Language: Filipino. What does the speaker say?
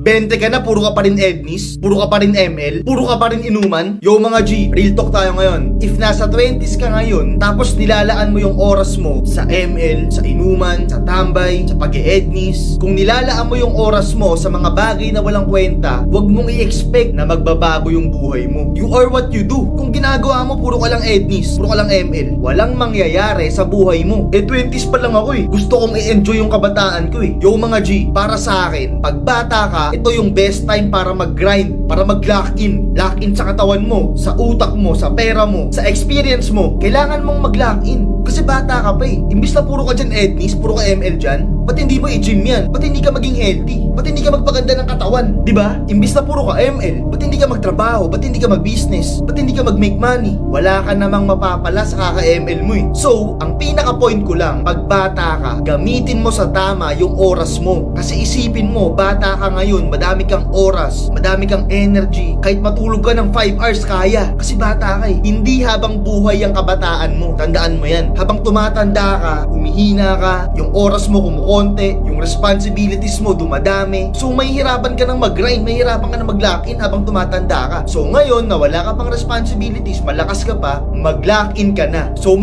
20 ka na, puro ka pa rin Ednis, puro ka pa rin ML, puro ka pa rin inuman. Yo mga G, real talk tayo ngayon. If nasa 20s ka ngayon, tapos nilalaan mo yung oras mo sa ML, sa inuman, sa tambay, sa pag ednis kung nilalaan mo yung oras mo sa mga bagay na walang kwenta, huwag mong i-expect na magbabago yung buhay mo. You are what you do. Kung ginagawa mo, puro ka lang Ednis, puro ka lang ML, walang mangyayari sa buhay mo. Eh, 20s pa lang ako eh. Gusto kong i-enjoy yung kabataan ko eh. Yo mga G, para sa akin, pag bata ka, ito yung best time para mag-grind, para mag-lock in. Lock in sa katawan mo, sa utak mo, sa pera mo, sa experience mo. Kailangan mong mag-lock in. Kasi bata ka pa eh. Imbis na puro ka dyan Ednis, puro ka ML dyan, ba't hindi mo i-gym yan? Ba't hindi ka maging healthy? Ba't hindi ka magpaganda ng katawan? Di ba? Imbis na puro ka ML, ba't hindi ka magtrabaho? Ba't hindi ka mag-business? Ba't hindi ka mag-make money? Wala ka namang mapapala sa kaka-ML mo eh. So, ang pinaka-point ko lang, pag bata ka, gamitin mo sa tama yung oras mo. Kasi isipin mo, bata ka ngayon, madami kang oras, madami kang energy. Kahit matulog ka ng 5 hours, kaya. Kasi bata ka eh. Hindi habang buhay ang kabataan mo. Tandaan mo yan. Habang tumatanda ka, humihina ka, yung oras mo kumukonti, yung responsibilities mo dumadami. So, mahihirapan ka ng mag-grind, mahihirapan ka ng mag-lock in habang tumatanda ka. So, ngayon, na wala ka pang responsibilities, malakas ka pa, mag-lock in ka na. So,